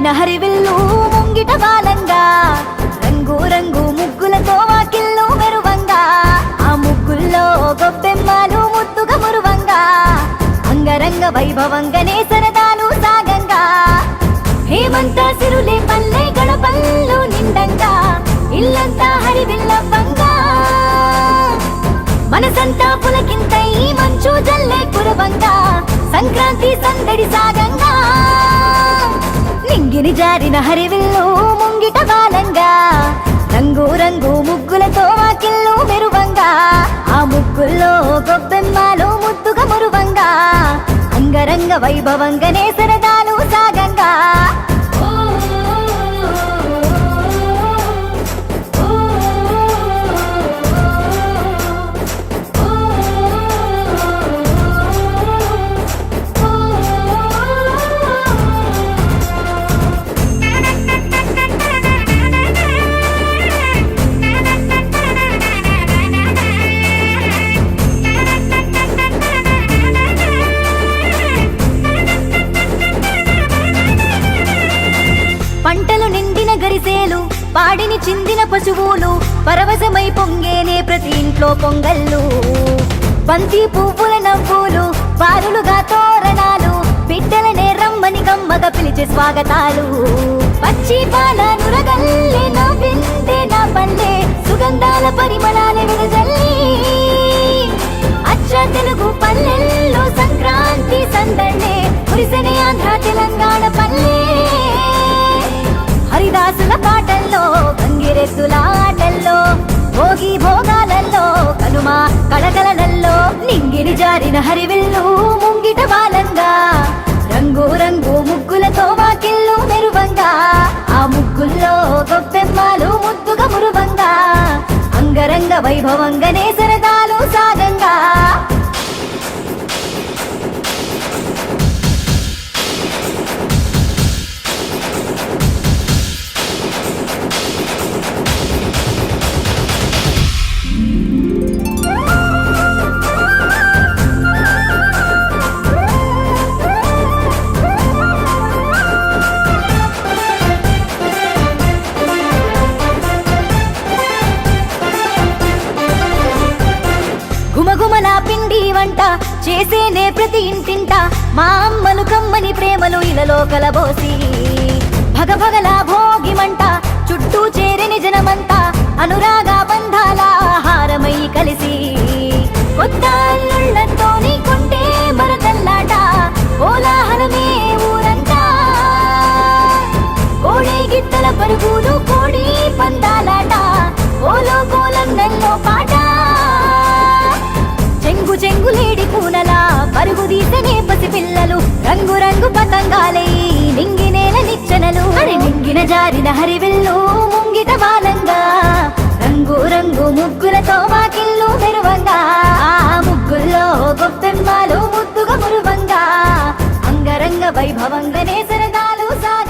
ఇంగిని హరివిల్లు ముంగిట బాలంగా. రంగు రంగు ముగ్గులతో వాకిల్లు మెరువంగా. ఆ ముగ్గుల్లో గొప్పెమ్మలు ముద్దుగా మురువంగా. అంగరంగ వైభవంగానే సరదాలు సాగంగా. హేమంత సిరులే పల్లె గడపల్లు నిండంగా. ఇల్లంతా హరివిల్లవ్వంగా మనసంతా ఈ మంచు జల్లే కురవంగా. సంక్రాంతి సందడి సాగంగా. నింగిని జారిన హరివిల్లు ముంగిట బాలంగా. రంగు రంగు ముగ్గులతో వాకిల్లు మెరువంగా. ఆ ముగ్గుల్లో గొబ్బెమ్మలు ముద్దుగా మురువంగా. అంగరంగ వైభవంగానే సరదాలు సాగంగా. ఇంట్లో పొంగళ్ళు బంతి పువ్వుల నవ్వులు పారులుగా తోరణాలు బిడ్డలనే రమ్మని గమ్మగా పిలిచే స్వాగతాలు. పచ్చి పాల నురగల్లే నవ్విందే నా పల్లె సుగంధాల పరిమళాలే విడజల్లి అచ్చ తెలుగు పల్లెల్లో సంక్రాంతి సందడే కురిసెనే ఆంధ్ర తెలంగాణ పల్లె. హరిదాసుల పాటల్లో గంగిరెద్దుల ఆటల్లో భోగి భోగాలలో కనుమ కళకలనల్లో నింగిని జారిన హరివిల్లు ముంగిట బాలంగా ఇంటింట మా అమ్మలు కమ్మని ప్రేమలు ఇలలో కలబోసి. భగభగల భోగిమంట చుట్టూ చేరిన జనమంతా అనురాగ బంధాల ఆహారమై కలిసి. కొత్త జారిన హరివిల్లు ముంగిట బాలంగా. రంగు రంగు ముగ్గులతో వాకిల్లు మెరువంగా ఆ ముగ్గుల్లో గొప్పెంబాలు ముద్దుగా మురువంగా. అంగరంగ వైభవంగానే సరదాలు సాగ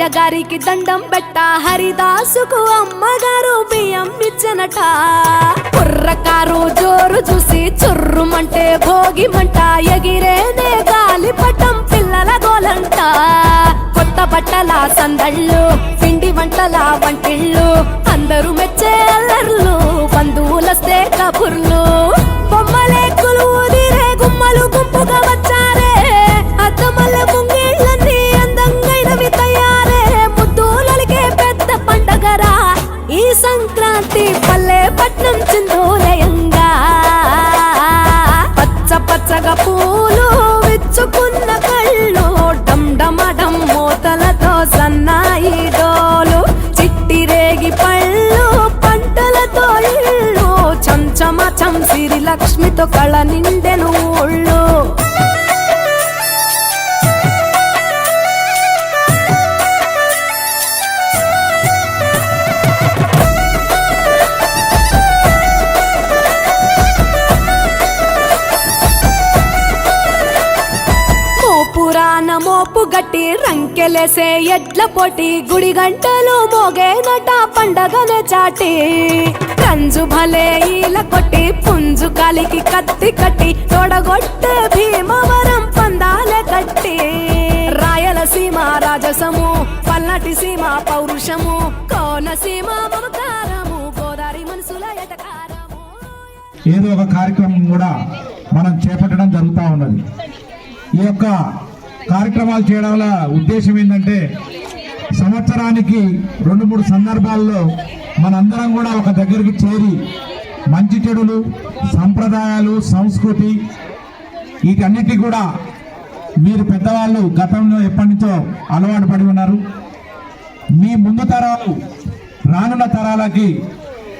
అయ్య గారికి దండం పెట్ట హరిదాసుకు అమ్మగారు బియ్యం ఇచ్చనట. కుర్రకారు జోరు చూసి చుర్రుమంటే భోగి మంట ఎగిరేనే గాలి పటం పిల్లల గోలంట. కొత్త బట్టల సందళ్ళు పిండి వంటల వంటిళ్ళు. అందరూ మెచ్చే అల్లర్లు బంధువులస్తే కబుర్లు. పట్నం చిందోలయంగా పచ్చ పచ్చగా పూలు విచ్చుకున్న కళ్ళు డమ్డమడం మూతలతో సన్నాయి డోలు. చిట్టి రేగి పళ్ళు పంటలతో ఇళ్ళు. చంచమ చంసిరి లక్ష్మితో కళ నిండెను ఊళ్ళు. రంకెలేసే ఎడ్ల పొటి గుడి గంటలు మోగేనట పండగనే చాటి. రంజు భలే ఈల కొట్టి పుంజు కాలికి కత్తి కట్టి తొడగొట్టే భీమవరం పందాలే కట్టి. రాయలసీమ రాజసము పల్నాటి సీమ పౌరుషము కోనసీమ మమకారము గోదావరి మనసుల ఎటకారము. ఏదో ఒక కార్యక్రమం కూడా మనం చేపట్టడం జరుగుతూ ఉన్నది. ఈ యొక్క కార్యక్రమాలు చేయడం వల్ల ఉద్దేశం ఏంటంటే సంవత్సరానికి రెండు మూడు సందర్భాల్లో మనందరం కూడా ఒక దగ్గరికి చేరి మంచి చెడులు సంప్రదాయాలు సంస్కృతి వీటన్నిటి కూడా మీరు పెద్దవాళ్ళు గతంలో ఎప్పటి నుంచో అలవాటు పడి ఉన్నారు. మీ ముందు తరాలు రానున్న తరాలకి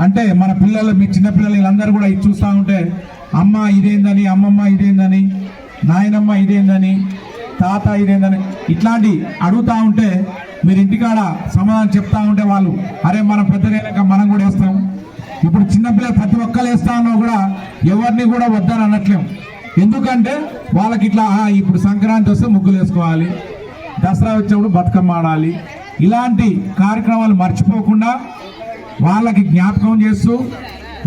అంటే మన పిల్లలు మీ చిన్న పిల్లలు వీళ్ళందరూ కూడా ఇది చూస్తూ ఉంటే అమ్మ ఇదేందని అమ్మమ్మ ఇదేందని నాయనమ్మ ఇదేందని తాత ఇదేందని ఇట్లాంటి అడుగుతా ఉంటే మీరు ఇంటికాడ సమాధానం చెప్తా ఉంటే వాళ్ళు అరే మనం పెద్దగైనాక మనం కూడా వేస్తాం. ఇప్పుడు చిన్నపిల్లలు ప్రతి ఒక్కరు వేస్తా ఉన్నా కూడా ఎవరిని కూడా వద్దని అనట్లేం. ఎందుకంటే వాళ్ళకి ఇట్లా ఇప్పుడు సంక్రాంతి వస్తే ముగ్గులు వేసుకోవాలి దసరా వచ్చినప్పుడు బతుకమ్మ ఆడాలి. ఇలాంటి కార్యక్రమాలు మర్చిపోకుండా వాళ్ళకి జ్ఞాపకం చేస్తూ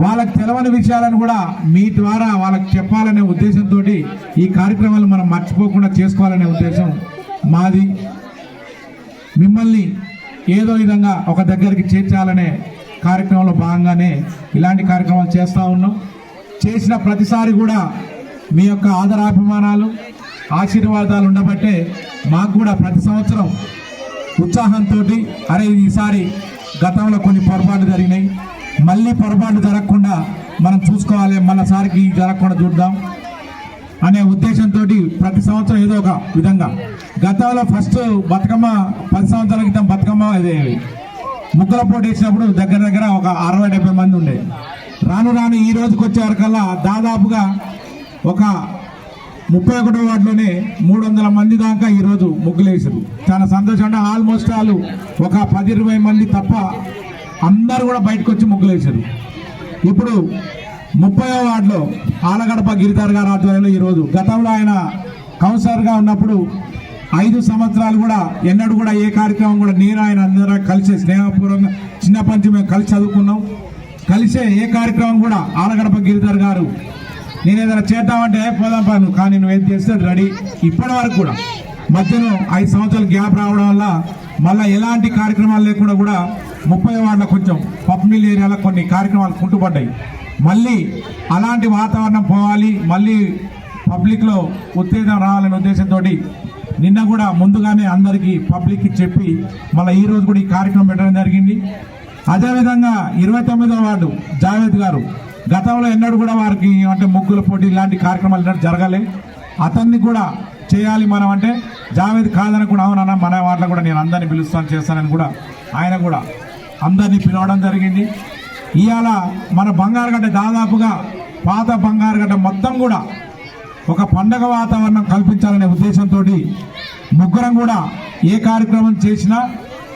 వాళ్ళకి తెలవని విషయాలను కూడా మీ ద్వారా వాళ్ళకి చెప్పాలనే ఉద్దేశంతో ఈ కార్యక్రమాలు మనం మర్చిపోకుండా చేసుకోవాలనే ఉద్దేశం మాది. మిమ్మల్ని ఏదో విధంగా ఒక దగ్గరికి చేర్చాలనే కార్యక్రమంలో భాగంగానే ఇలాంటి కార్యక్రమాలు చేస్తూ ఉన్నాం. చేసిన ప్రతిసారి కూడా మీ యొక్క ఆదరాభిమానాలు ఆశీర్వాదాలు ఉండబట్టే మాకు కూడా ప్రతి సంవత్సరం ఉత్సాహంతో అరే ఈసారి గతంలో కొన్ని పొరపాట్లు జరిగినాయి మళ్ళీ పొరపాటు జరగకుండా మనం చూసుకోవాలి. మళ్ళీసారికి జరగకుండా చూద్దాం అనే ఉద్దేశంతో ప్రతి సంవత్సరం ఏదో ఒక విధంగా. గతంలో ఫస్ట్ బతుకమ్మ పది సంవత్సరాల క్రితం బతుకమ్మ ఇది ముగ్గుల పోటీ వేసినప్పుడు దగ్గర దగ్గర ఒక అరవై డెబ్బై మంది ఉండే. రాను రాను ఈ రోజుకి వచ్చే వరకల్లా దాదాపుగా ఒక ముప్పై ఒకటో వాటిలోనే మూడు వందల మంది దాకా ఈరోజు ముగ్గులేసారు చాలా సంతోషం. అంటే ఆల్మోస్ట్ వాళ్ళు ఒక పది ఇరవై మంది తప్ప అందరూ కూడా బయటకు వచ్చి ముగ్గులు ఇప్పుడు ముప్పై వార్డులో ఆలగడప గిరిధర్ గారి ఆధ్వర్యంలో ఈరోజు గతంలో ఆయన కౌన్సిలర్గా ఉన్నప్పుడు ఐదు సంవత్సరాలు కూడా ఎన్నడూ కూడా ఏ కార్యక్రమం కూడా నేను ఆయన అందరం కలిసి స్నేహపూర్వకంగా చిన్నప్పటి నుంచి మేము కలిసి చదువుకున్నాం. కలిసే ఏ కార్యక్రమం కూడా ఆలగడప గిరిధర్ గారు నేను ఏదైనా చేద్దామంటే పోదాం పను కానీ నువ్వు ఏం చేస్తే రెడీ. ఇప్పటి వరకు కూడా మధ్యలో ఐదు సంవత్సరాలు గ్యాప్ రావడం వల్ల మళ్ళీ ఎలాంటి కార్యక్రమాలు లేకుండా కూడా ముప్పై వాళ్ళ కొంచెం పబ్మిల్ ఏరియాలో కొన్ని కార్యక్రమాలు కుంటుపడ్డాయి. మళ్ళీ అలాంటి వాతావరణం పోవాలి మళ్ళీ పబ్లిక్లో ఉత్తేజం రావాలనే ఉద్దేశంతో నిన్న కూడా ముందుగానే అందరికీ పబ్లిక్కి చెప్పి మళ్ళీ ఈరోజు కూడా ఈ కార్యక్రమం పెట్టడం జరిగింది. అదేవిధంగా ఇరవై తొమ్మిదవ వార్డు జావేద్ గారు గతంలో ఎన్నడూ కూడా వారికి అంటే ముగ్గుల పోటీ ఇలాంటి కార్యక్రమాలు ఎన్నడూ జరగలే. అతన్ని కూడా చేయాలి మనం అంటే జావేద్ కాదని కూడా అవునన్నా మన వాటిలో కూడా నేను అందరినీ పిలుస్తాను చేస్తానని కూడా ఆయన కూడా అందరినీ పిలవడం జరిగింది. ఇవాళ మన బంగారుగడ్డ దాదాపుగా పాత బంగారుగడ్డ మొత్తం కూడా ఒక పండగ వాతావరణం కల్పించాలనే ఉద్దేశంతో ముగ్గురం కూడా ఏ కార్యక్రమం చేసినా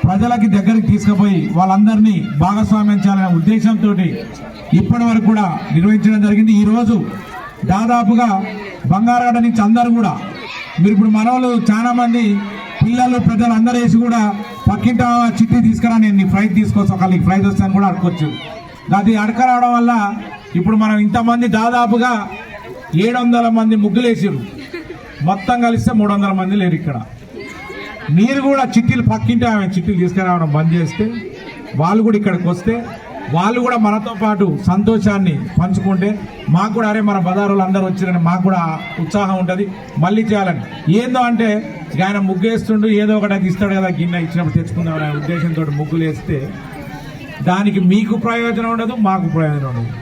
ప్రజలకి దగ్గరికి తీసుకుపోయి వాళ్ళందరినీ భాగస్వామ్యం చేయాలనే ఉద్దేశంతో ఇప్పటి వరకు కూడా నిర్వహించడం జరిగింది. ఈరోజు దాదాపుగా బంగారుగడ్డ నుంచి అందరూ కూడా మీరు ఇప్పుడు మనవాళ్ళు చాలామంది పిల్లలు పెద్దలు అందరూ వేసి కూడా పక్కింట చిట్టి తీసుకురా నేను నీ ప్రైజ్ తీసుకోవచ్చు ఒకవేళ నీకు ప్రైజ్ వస్తాను కూడా అడగొచ్చు అది అడక రావడం వల్ల ఇప్పుడు మనం ఇంతమంది దాదాపుగా ఏడు వందల మంది ముగ్గులేసారు మొత్తం కలిస్తే మూడు వందల మంది లేరు ఇక్కడ. మీరు కూడా చిట్టీలు పక్కింటే ఆమె చిట్టీలు తీసుకురావడం బంద్ చేస్తే వాళ్ళు కూడా ఇక్కడికి వస్తే వాళ్ళు కూడా మనతో పాటు సంతోషాన్ని పంచుకుంటే మాకు కూడా అరే మన బజారులు అందరూ వచ్చారని మాకు కూడా ఉత్సాహం ఉంటుంది. మళ్ళీ చేయాలని. ఏందో అంటే ఆయన ముగ్గేస్తుండు ఏదో ఒకటి అది ఇస్తాడు కదా గిన్నె ఇచ్చినప్పుడు తెచ్చుకుందాం అనే ఉద్దేశంతో ముగ్గులు వేస్తే దానికి మీకు ప్రయోజనం ఉండదు మాకు ప్రయోజనం ఉండదు.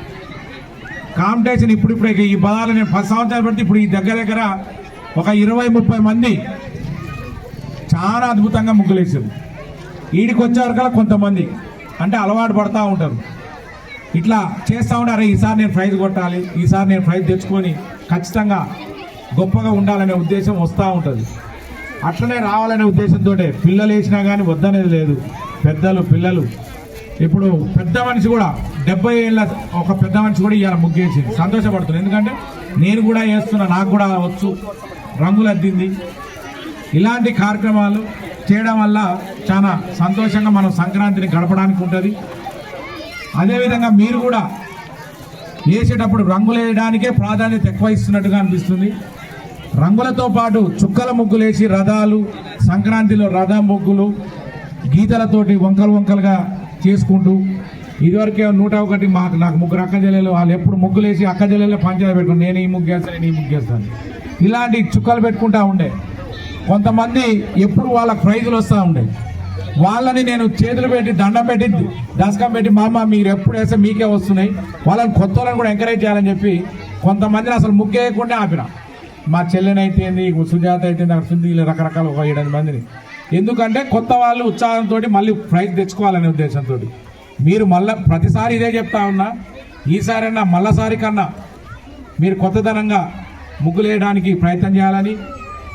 కాంపిటీషన్ ఇప్పుడు ఇప్పుడే ఈ పదాలు నేను పది సంవత్సరాలు పెడితే ఇప్పుడు ఈ దగ్గర దగ్గర ఒక ఇరవై ముప్పై మంది చాలా అద్భుతంగా ముగ్గులు వేసారు ఈడికి వచ్చేవరకల్లా కొంతమంది అంటే అలవాటు పడతా ఉంటారు. ఇట్లా చేస్తూ ఉంటారు ఈసారి నేను ప్రైజ్ కొట్టాలి ఈసారి నేను ప్రైజ్ తెచ్చుకొని ఖచ్చితంగా గొప్పగా ఉండాలనే ఉద్దేశం వస్తూ ఉంటుంది. అట్లనే రావాలనే ఉద్దేశంతో పిల్లలు వేసినా కానీ వద్దనేది లేదు. పెద్దలు పిల్లలు. ఇప్పుడు పెద్ద మనిషి కూడా డెబ్బై ఏళ్ళ ఒక పెద్ద మనిషి కూడా ఇవాళ ముగ్గేసింది. సంతోషపడుతుంది ఎందుకంటే నేను కూడా వేస్తున్నా నాకు కూడా వచ్చు. రంగులు అద్దింది. ఇలాంటి కార్యక్రమాలు చేయడం వల్ల చాలా సంతోషంగా మనం సంక్రాంతిని గడపడానికి ఉంటుంది. అదేవిధంగా మీరు కూడా వేసేటప్పుడు రంగులు వేయడానికే ప్రాధాన్యత ఎక్కువ ఇస్తున్నట్టుగా అనిపిస్తుంది. రంగులతో పాటు చుక్కల ముగ్గులేసి రథాలు సంక్రాంతిలో రథ ముగ్గులు గీతలతోటి వంకలు వంకలుగా చేసుకుంటూ ఇదివరకే నూట ఒకటి మాకు నాకు ముగ్గురు అక్క చెల్లెలు వాళ్ళు ఎప్పుడు ముగ్గులేసి అక్క చెల్లెలు పంచాయతీ పెట్టుకుని నేను ఈ ముగ్గేస్తాను నేను ఈ ముగ్గేస్తాను ఇలాంటి చుక్కలు పెట్టుకుంటా ఉండే. కొంతమంది ఎప్పుడు వాళ్ళకి ప్రైజులు వస్తూ ఉండే. వాళ్ళని నేను చేతులు పెట్టి దండం పెట్టి దశకం పెట్టి మా అమ్మ మీరు ఎప్పుడు వేస్తే మీకే వస్తున్నాయి. వాళ్ళని కొత్త వాళ్ళని కూడా ఎంకరేజ్ చేయాలని చెప్పి కొంతమందిని అసలు ముగ్గేయకుండా ఆపిన. మా చెల్లెనైతే ఏంది సుజాత అయితే నాకు సుంది ఇలా రకరకాల ఒక ఏడాది మందిని. ఎందుకంటే కొత్త వాళ్ళు ఉత్సాహంతో మళ్ళీ ప్రైజ్ తెచ్చుకోవాలనే ఉద్దేశంతో మీరు మళ్ళీ ప్రతిసారి ఇదే చెప్తా ఉన్నా ఈసారైనా మళ్ళసారి కన్నా మీరు కొత్తదనంగా ముగ్గులు వేయడానికి ప్రయత్నం చేయాలని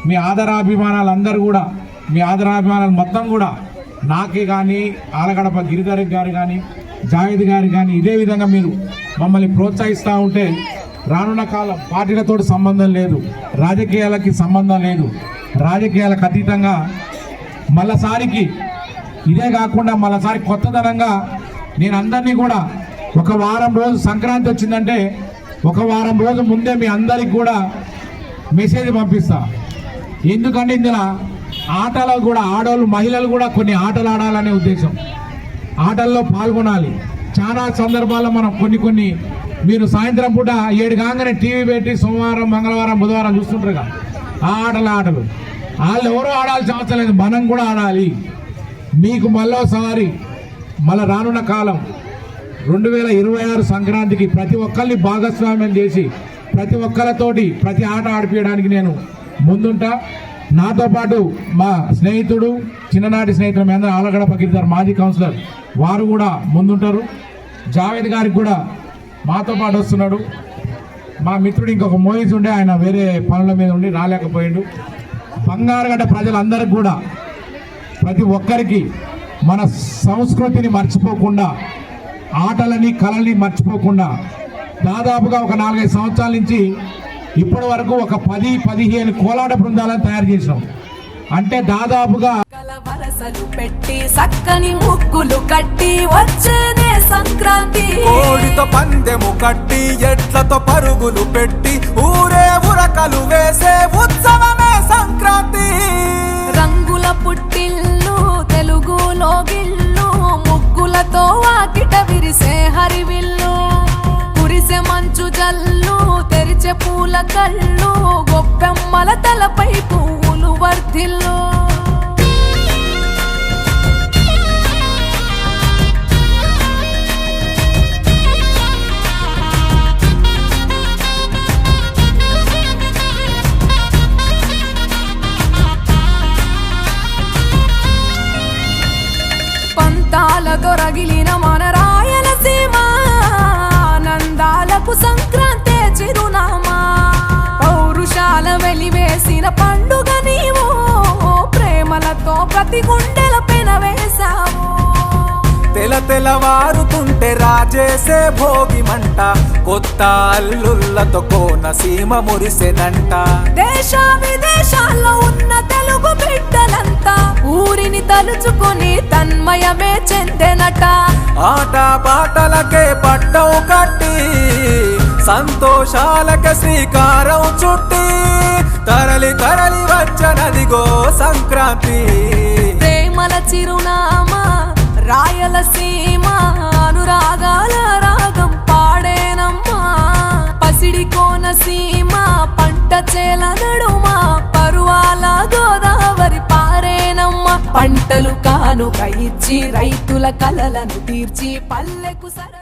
మీ ఆదరాభిమానాలు అందరూ కూడా మీ ఆదరాభిమానాలు మొత్తం కూడా నాకే కానీ ఆలగడప గిరిధర్ గారు కానీ జావేద్ గారు కానీ ఇదే విధంగా మీరు మమ్మల్ని ప్రోత్సహిస్తూ ఉంటే రానున్న కాలం పార్టీలతో సంబంధం లేదు. రాజకీయాలకి సంబంధం లేదు. రాజకీయాలకు అతీతంగా మళ్ళసారికి ఇదే కాకుండా మళ్ళసారి కొత్తదనంగా నేను అందరినీ కూడా ఒక వారం రోజు సంక్రాంతి వచ్చిందంటే ఒక వారం రోజు ముందే మీ అందరికి కూడా మెసేజ్ పంపిస్తా. ఎందుకంటే ఇందులో ఆటలో కూడా ఆడవాళ్ళు మహిళలు కూడా కొన్ని ఆటలు ఆడాలనే ఉద్దేశం. ఆటల్లో పాల్గొనాలి. చాలా సందర్భాల్లో మనం కొన్ని కొన్ని మీరు సాయంత్రం పూట ఏడు కాగానే టీవీ పెట్టి సోమవారం మంగళవారం బుధవారం చూస్తుంటారు కదా ఆ ఆటలు ఆటలు. వాళ్ళు ఎవరో ఆడాల్సిన అవసరం లేదు మనం కూడా ఆడాలి. మీకు మళ్ళోసారి మళ్ళీ రానున్న కాలం రెండు వేల ఇరవై ఆరు సంక్రాంతికి ప్రతి ఒక్కరిని భాగస్వామ్యం చేసి ప్రతి ఒక్కరితోటి ప్రతి ఆట ఆడిపించడానికి నేను ముందుంటా. నాతో పాటు మా స్నేహితుడు చిన్ననాటి స్నేహితుడు మీ ఆలగడ పకిరిదారు మాజీ కౌన్సిలర్ వారు కూడా ముందుంటారు. జావేద్ గారికి కూడా మాతో పాటు వస్తున్నాడు. మా మిత్రుడు ఇంకొక మోయిస్ ఉండే ఆయన వేరే పనుల మీద ఉండి రాలేకపోయాడు. బంగారుగడ్డ ప్రజలందరికీ కూడా ప్రతి ఒక్కరికి మన సంస్కృతిని మర్చిపోకుండా ఆటలని కళల్ని మర్చిపోకుండా దాదాపుగా ఒక నాలుగైదు సంవత్సరాల నుంచి ఇప్పటి వరకు ఒక పది పదిహేను కోలాట బృందాలను తయారు చేసినాం. అంటే దాదాపుగా వరసలు పెట్టి సక్కని ముగ్గులు కట్టి వచ్చేదే సంక్రాంతి. కోడితో పందెము కట్టి ఎట్లతో పరుగులు పెట్టి ఊరే ఉరకలు వేసే ఉత్సవమే సంక్రాంతి. రంగుల పుట్టిల్లు తెలుగులో గిల్లు ముగ్గులతో వాకిట విరిసే హరివిల్లు. కురిసే మంచు జల్లు తెరిచే పూల కళ్ళు గొప్పెమ్మల తలపై పువ్వులు ప్రతి గుండెల పెన వేశావు. తెల తెలవారుతుంటే రాజేసే భోగి మంట కొత్త అల్లుళ్ళతో కోన సీమ మురిసెనంట. దేశ విదేశాల్లో ఉన్న తెలుగు బిడ్డలంతా ఊరిని తలుచుకొని తన్మయమే చెందెనట. ఆట పాటలకే పట్టం కట్టి సంతోషాలకే శ్రీకారం చుట్టి తరలి తరలి వచ్చనదిగో సంక్రాంతి. ప్రేమల చిరునామా రాయలసీమ అనురాగాల రాగం పాడేనమ్మా. పసిడి కోనసీమ పంట చేల నడుమా పరువాల గోదావరి పారేనమ్మ. పంటలు కానుక ఇచ్చి రైతుల కలలను తీర్చి పల్లెకు సర